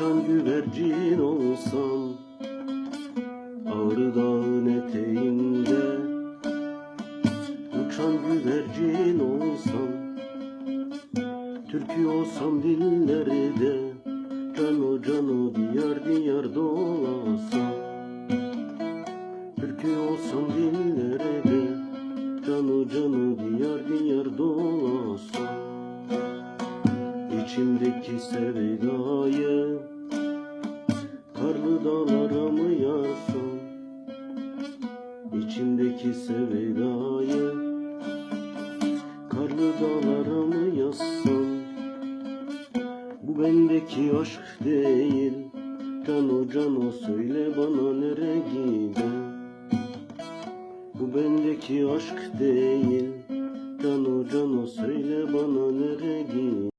güvercin olsam Ağrı dağın eteğinde Uçan güvercin olsam Türkü olsam dillerde. Cano cano diyar diyar dolasam. Türkü olsam dillerde. Cano cano diyar diyar dolasam İçimdeki sevdayı Karlı dağlara mı yarsam İçimdeki sevdayı Karlı dağlara mı yazsam Bu bendeki aşk değil Cano cano söyle bana nere gidem Bu bendeki aşk değil Cano cano söyle bana nere gidem